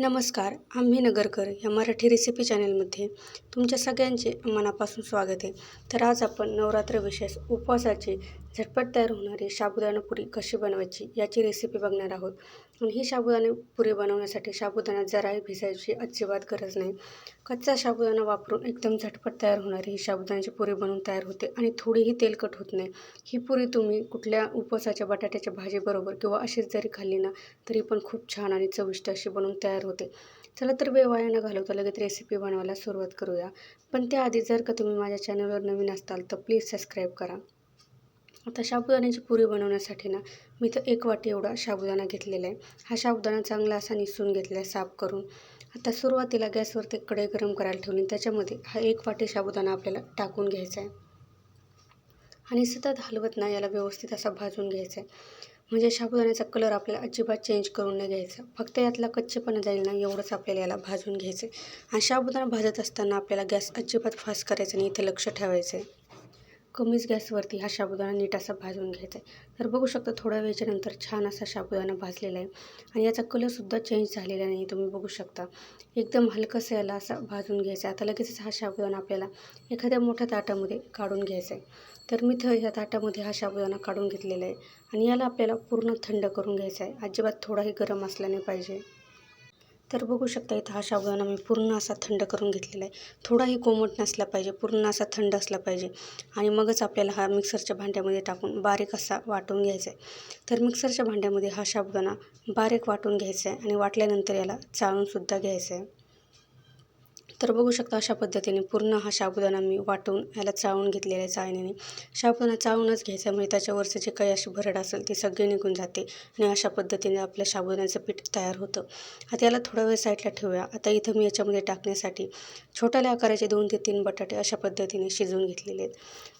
नमस्कार आम्ही नगरकर या मराठी रेसिपी चॅनलमध्ये तुमच्या सगळ्यांचे मनापासून स्वागत आहे. तर आज आपण नवरात्र विशेष उपवासाची झटपट तयार होणारी साबुदाणा पुरी कशी बनवायची याची रेसिपी बघणार आहोत. ही साबुदाणे पुरी बनवण्यासाठी साबुदाणा जराही भिजायची अजिबात गरज नाही. कच्चा साबुदाणा वापरून एकदम झटपट तयार होणारी ही साबुदाण्याची पुरी बनवून तयार होते आणि थोडीही तेलकट होत नाही. ही पुरी तुम्ही कुठल्या उपवासाच्या बटाट्याच्या भाजीबरोबर किंवा अशीच जरी खाल्ली ना तरी पण खूप छान आणि चविष्ट अशी बनवून तयार होते. चला तर वेळ वाया न घालवता लगेच रेसिपी बनवायला सुरुवात करूया. पण त्याआधी जर का तुम्ही माझ्या चॅनलवर नवीन असताल तर प्लीज सबस्क्राईब करा. आता साबुदाण्याची पुरी बनवण्यासाठी ना मी तर एक वाटी एवढा साबुदाणा घेतलेला आहे. हा साबुदाणा चांगला असा निसून घेतला आहे साफ करून. आता सुरुवातीला गॅसवरती कढई गरम करायला ठेवली त्याच्यामध्ये हा एक वाटी साबुदाणा आपल्याला टाकून घ्यायचा आहे. आणि सतत हलवत ना याला व्यवस्थित असा भाजून घ्यायचा आहे. म्हणजे साबुदाण्याचा कलर आपल्याला अजिबात चेंज करून नाही घ्यायचा. फक्त यातला कच्चेपणा जाईल ना एवढंच आपल्याला याला भाजून घ्यायचं आहे. आणि साबुदाणा भाजत असताना आपल्याला गॅस अजिबात फास्ट करायचा नाही इथे लक्ष ठेवायचं आहे. कमीच गॅसवरती हा साबुदाणा नीट असा भाजून घ्यायचा आहे. तर बघू शकता थोड्या वेळेच्या नंतर छान असा साबुदाणा भाजलेला आहे. आणि याचा कलरसुद्धा चेंज झालेला नाही तुम्ही बघू शकता. एकदम हलकंसं याला असा भाजून घ्यायचा आहे. आता लगेचच हा साबुदाणा आपल्याला एखाद्या मोठ्या ताटामध्ये काढून घ्यायचा आहे. तर मी थं ह्या ताटामध्ये हा साबुदाणा काढून घेतलेला आहे. आणि याला आपल्याला पूर्ण थंड करून घ्यायचा आहे. अजिबात थोडाही गरम असला नाही पाहिजे. तर बघू शकता इथं हा साबुदाणा मी पूर्ण असा थंड करून घेतलेला आहे. थोडाही कोमट नसला पाहिजे पूर्ण असा थंड असला पाहिजे. आणि मगच आपल्याला हा मिक्सरच्या भांड्यामध्ये टाकून बारीक असा वाटून घ्यायचा आहे. तर मिक्सरच्या भांड्यामध्ये हा साबुदाणा बारीक वाटून घ्यायचा आहे आणि वाटल्यानंतर याला चाळूनसुद्धा घ्यायचं आहे. तर बघू शकता अशा पद्धतीने पूर्ण हा साबुदाणा मी वाटून याला चाळून घेतलेला आहे चाळण्याने साबुदाणा चाळूनच घ्यायचा म्हणजे त्याच्यावरचं जे काही अशी भरड असेल ती सगळी निघून जाते आणि अशा पद्धतीने आपल्या साबुदाण्याचं पीठ तयार होतं. आता याला थोडा वेळ साईडला ठेवूया. आता इथं मी याच्यामध्ये टाकण्यासाठी छोट्याल्या आकाराचे दोन ते तीन बटाटे अशा पद्धतीने शिजवून घेतलेले आहेत.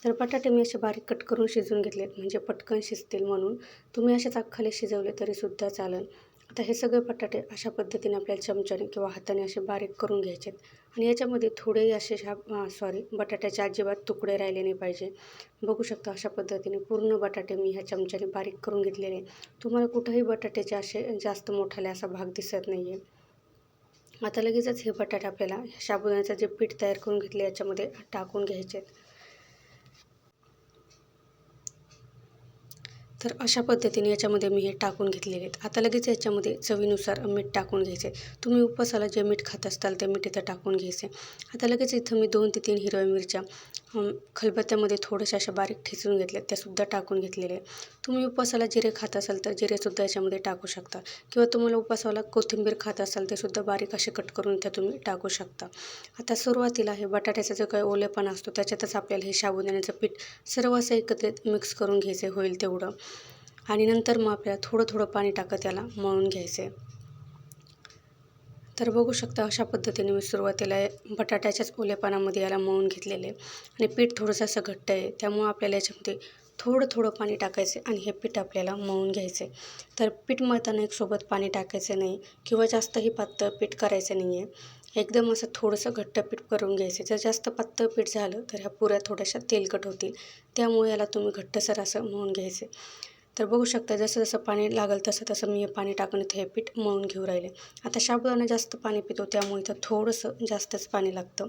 तर बटाटे मी असे बारीक कट करून शिजवून घेतले आहेत म्हणजे पटकन शिजतील म्हणून. तुम्ही अशाच अख्खाले शिजवले तरीसुद्धा चालेल. आता हे सगळे बटाटे अशा पद्धतीने आपल्याला चमच्याने किंवा हाताने असे बारीक करून घ्यायचे आणि याच्यामध्ये थोडेही असे शा सॉरी बटाट्याचे अजिबात तुकडे राहिले नाही पाहिजे. बघू शकता अशा पद्धतीने पूर्ण बटाटे मी ह्या चमच्याने बारीक करून घेतलेले तुम्हाला कुठंही बटाट्याचे असे जास्त मोठाले असा भाग दिसत नाही आहे आता लगेचच हे बटाटे आपल्याला शाबुदाण्याचं जे पीठ तयार करून घेतले याच्यामध्ये टाकून घ्यायचे आहेत तर अशा पद्धतीने याच्यामध्ये मी हे टाकून घेतलेले आहेत. आता लगेच याच्यामध्ये चवीनुसार मीठ टाकून घ्यायचे. तुम्ही उपवासाला जे मीठ खात असताल ते मीठ इथं टाकून घ्यायचे. आता लगेच इथं मी दोन ते तीन हिरव्या मिरच्या खलबत्त्यामध्ये थोड्याशा अशा बारीक ठेचून घेतल्या त्यासुद्धा टाकून घेतलेले. तुम्ही उपवासाला जिरे खात असाल तर जिरेसुद्धा याच्यामध्ये टाकू शकता. किंवा तुम्हाला उपवासाला कोथिंबीर खात असाल तेसुद्धा बारीक असे कट करून त्या तुम्ही टाकू शकता. आता सुरुवातीला हे बटाट्याचा जो काही ओलेपणा असतो त्याच्यातच आपल्याला हे साबुदाण्याचं पीठ सर्व असं एकत्रित मिक्स करून घ्यायचं होईल तेवढं. आणि नंतर मग आपल्याला थोडं थोडं पाणी टाकत याला मळून घ्यायचं. आहे तर बघू शकता अशा पद्धतीने मी सुरुवातीला बटाट्याच्याच ओलेपणामध्ये याला मळून घेतलेले आणि पीठ थोडंसं असं घट्ट आहे त्यामुळं आपल्याला याच्यामध्ये थोडं थोडं पाणी टाकायचं आणि हे पीठ आपल्याला मळून घ्यायचं आहे. तर पीठ मळताना एक सोबत पाणी टाकायचं नाही किंवा जास्तही पातळ पीठ करायचं नाही आहे. एकदम असं थोडंसं घट्ट पीठ करून घ्यायचं जर जास्त पातळ पीठ झालं तर ह्या पुऱ्या थोड्याशा तेलकट होतील त्यामुळे याला तुम्ही घट्टसर असं मळून घ्यायचं तर बघू शकता जसं जसं पाणी लागेल तसं तसं मी हे पाणी टाकून इथे हे पीठ मळून घेऊ राहिले. आता साबुदाणा जास्त पाणी पितो त्यामुळे इथं थोडंसं जास्तच पाणी लागतं.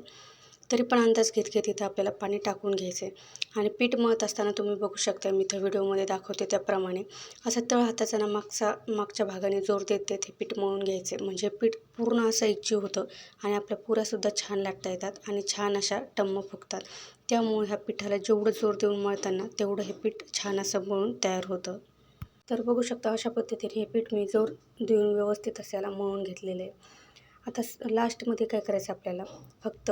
तरी पण अंदाज घेत घेत इथं आपल्याला पाणी टाकून घ्यायचं आहे आणि पीठ मळत असताना तुम्ही बघू शकता मी इथं व्हिडिओमध्ये दाखवते त्याप्रमाणे. असं तळ हाताचा ना मागचा मागच्या भागाने जोर देत देत हे पीठ मळून घ्यायचे म्हणजे पीठ पूर्ण असं इच्छी होतं आणि आपल्या पुऱ्यासुद्धा छान लाटता येतात आणि छान अशा टम्म फुगतात. त्यामुळे ह्या पिठाला जेवढं जोर देऊन मळताना तेवढं हे पीठ छान असं मळून तयार होतं. तर बघू शकता अशा पद्धतीने हे पीठ मी जोर देऊन व्यवस्थित असायला मळून घेतलेलं आहे. आता लास्टमध्ये काय करायचं आपल्याला? फक्त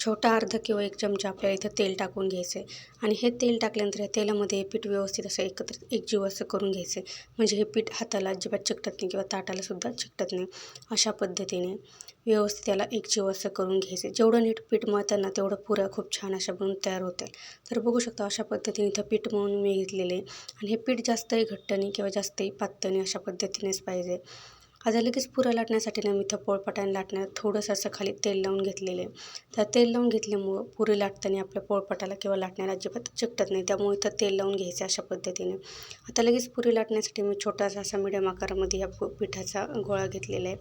छोटा अर्धा किंवा एक चमचा आपल्याला इथं तेल टाकून घ्यायचं आहे. आणि हे तेल टाकल्यानंतर या तेलामध्ये हे पीठ व्यवस्थित असं एकत्रित एकजीव असं करून घ्यायचं आहे. म्हणजे हे पीठ हाताला अजिबात चिकटत नाही किंवा ताटालासुद्धा चिकटत नाही. अशा पद्धतीने व्यवस्थित त्याला एकजीव असं करून घ्यायचं जेवढं नीट पीठ मळताना तेवढं पुऱ्या खूप छान अशा बनून तयार होतील तर बघू शकता अशा पद्धतीने इथं पीठ मळून मी घेतलेले आणि हे पीठ जास्तही घट्ट नाही किंवा जास्तही पातळ नाही अशा पद्धतीनेच पाहिजे. आता लगेच पुऱ्या लाटण्यासाठी ना मी इथं पोळपाटाने लाटण्यात थोडंसं असं खाली तेल लावून घेतलेलं आहे. तर तेल लावून घेतल्यामुळं पुरी लाटताना आपल्या पोळपाटाला किंवा लाटण्याला अजिबात चिकटत नाही. त्यामुळे इथं तेल लावून घ्यायचं अशा पद्धतीने. आता लगेच पुरी लाटण्यासाठी मी छोटासा असा मिडियम आकारामध्ये या पु- पिठाचा गोळा घेतलेला आहे.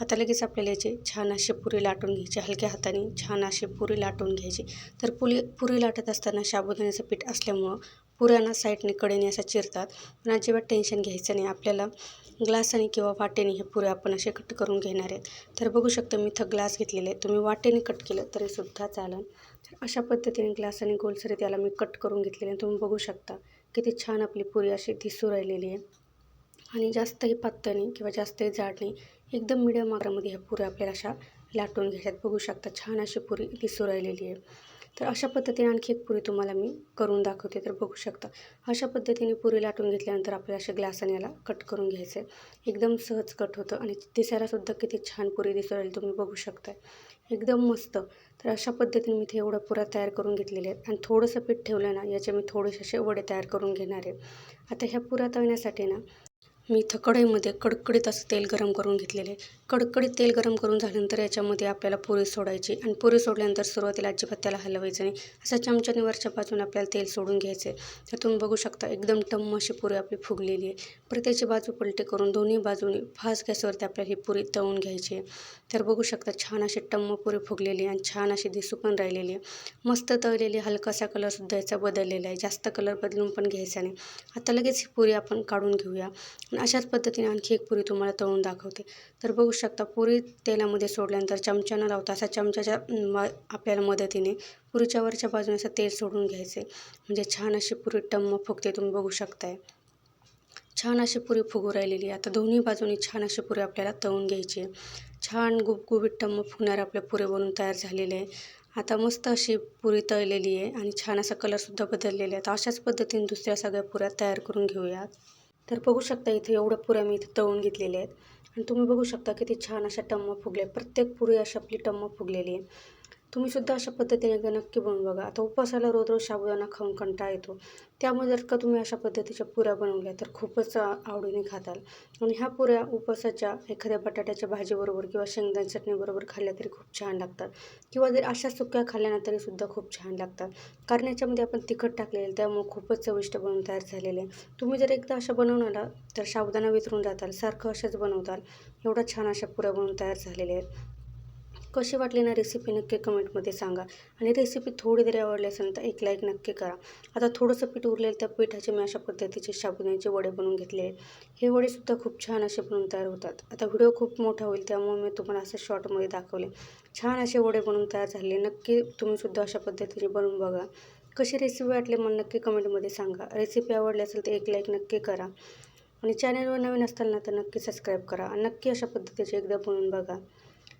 आता लगेच आपल्याला याची छान अशी पुरी लाटून घ्यायची हलक्या हाताने छान अशी पुरी लाटून घ्यायची. तर पुरी पुरी लाटत असताना साबुदाण्याचं पीठ असल्यामुळं पुऱ्यांना साईडने कडेने असं चिरतात. पण अजिबात टेन्शन घ्यायचं नाही. आपल्याला ग्लासाने किंवा वाटेने हे पुरे आपण असे कट करून घेणार आहेत. तर बघू शकता मी इथं ग्लास घेतलेले आहे तुम्ही वाटेने कट केलं तरीसुद्धा चालेल. तर अशा पद्धतीने ग्लासाने गोलसर त्याला मी कट करून घेतलेले आहे तुम्ही बघू शकता किती छान आपली पुरी अशी दिसू राहिलेली आहे. आणि जास्तही पातळ नाही किंवा जास्तही जाड नाही एकदम मिडियम आकारामध्ये ह्या पुऱ्या आपल्याला अशा लाटून घ्यायच्यात बघू शकता छान अशी पुरी दिसू राहिलेली आहे. तर अशा पद्धतीने आणखी एक पुरी तुम्हाला मी करून दाखवते तर बघू शकता. अशा पद्धतीने पुरी लाटून घेतल्यानंतर आपल्याला अशा ग्लासाने याला कट करून घ्यायचं आहे एकदम सहज कट होतं आणि दिसायलासुद्धा किती छान पुरी दिसू राहील तुम्ही बघू शकताय. एकदम मस्त. तर अशा पद्धतीने मी इथे एवढं पुऱ्या तयार करून घेतलेले आहेत. आणि थोडंसं पीठ ठेवलं ना याचे मी थोडेसे असे वडे तयार करून घेणार आहे. आता ह्या पुऱ्या तळण्यासाठी ना मी इथं कढईमध्ये कडकडीत असं तेल गरम करून घेतलेले आहे. कडकडीत तेल गरम करून झाल्यानंतर याच्यामध्ये आपल्याला पुरी सोडायची आणि पुरी सोडल्यानंतर सुरुवातीला अजिबात त्याला हलवायचं नाही. असं चमच्याने वरच्या बाजूने आपल्याला तेल सोडून घ्यायचं तर तुम्ही बघू शकता एकदम टम्म अशी पुरी आपली फुगलेली आहे. प्रत्येची बाजू पलटी करून दोन्ही बाजूने फास्ट गॅसवरती आपल्याला ही पुरी तळून घ्यायची आहे. तर बघू शकता छान अशी टम्म पुरी फुगलेली आणि छान अशी दिसू पण राहिलेली आहे. मस्त तळलेली हलकासा कलरसुद्धा याचा बदललेला आहे. जास्त कलर बदलून पण घ्यायचा नाही. आता लगेच ही पुरी आपण काढून घेऊया. अशाच पद्धतीने आणखी एक पुरी तुम्हाला तळून दाखवते. तर बघू शकता पुरी तेलामध्ये सोडल्यानंतर चमचा न लावता असा चमच्याच्या म आपल्याला मदतीने पुरीच्या वरच्या बाजूने असं तेल सोडून घ्यायचे. म्हणजे छान अशी पुरी टम्म फुगते तुम्ही बघू शकताय. छान अशी पुरी फुगू राहिलेली आहे. आता दोन्ही बाजूनी छान अशी पुरी आपल्याला तळून घ्यायची आहे. छान गुबगुबीत टम्म फुगणारे आपल्या पुरे बनून तयार झालेले आहे. आता मस्त अशी पुरी तळलेली आहे आणि छान असा कलरसुद्धा बदललेला आहे. तर अशाच पद्धतीने दुसऱ्या सगळ्या पुऱ्या तयार करून घेऊयात. तर बघू शकता इथे एवढ्या पुऱ्या मी इथे तळून घेतलेल्या आहेत. आणि तुम्ही बघू शकता किती छान अशा टम्म फुगल्या प्रत्येक पुरी अशी आपली टम्म फुगलेली आहे. तुम्ही सुद्धा अशा पद्धतीने एकदा नक्की बनवून बघा. आता उपवासाला रोज रोज साबुदाणा खाऊन कंटाळा येतो. त्यामुळे जर का तुम्ही अशा पद्धतीच्या पुऱ्या बनवल्या तर खूपच आवडीने खाताल. आणि ह्या पुऱ्या उपवासाच्या एखाद्या बटाट्याच्या भाजीबरोबर किंवा शेंगदाणे चटणीबरोबर खाल्ल्या तरी खूप छान लागतात. किंवा जर अशा सुक्या खाल्ल्या ना तरीसुद्धा खूप छान लागतात. कारण याच्यामध्ये आपण तिखट टाकलेलं त्यामुळे खूपच चविष्ट बनवून तयार झालेले आहे. तुम्ही जर एकदा अशा बनवणार तर साबुदाणा विसरून जाताल सारखं अशाच बनवताल. एवढ्या छान अशा पुऱ्या बनवून तयार झालेल्या आहेत. कशी वाटली ना रेसिपी नक्की कमेंटमध्ये सांगा. आणि रेसिपी थोडी जरी आवडली असेल तर एक लाईक नक्की करा. आता थोडंसं पीठ उरलेलं त्या पिठाचे मी अशा पद्धतीचे साबुदाण्याचे वडे बनवून घेतले हे वडेसुद्धा खूप छान असे बनवून तयार होतात. आता व्हिडिओ खूप मोठा होईल त्यामुळे मी तुम्हाला असं शॉर्टमध्ये दाखवले. छान असे वडे बनवून तयार झाले. नक्की तुम्हीसुद्धा अशा पद्धतीने बनवून बघा. कशी रेसिपी वाटली मला नक्की कमेंटमध्ये सांगा. रेसिपी आवडली असेल तर एक लाईक नक्की करा. आणि चॅनलवर नवीन असताना तर नक्की सबस्क्राईब करा. आणि नक्की अशा पद्धतीचे एकदा बनवून बघा.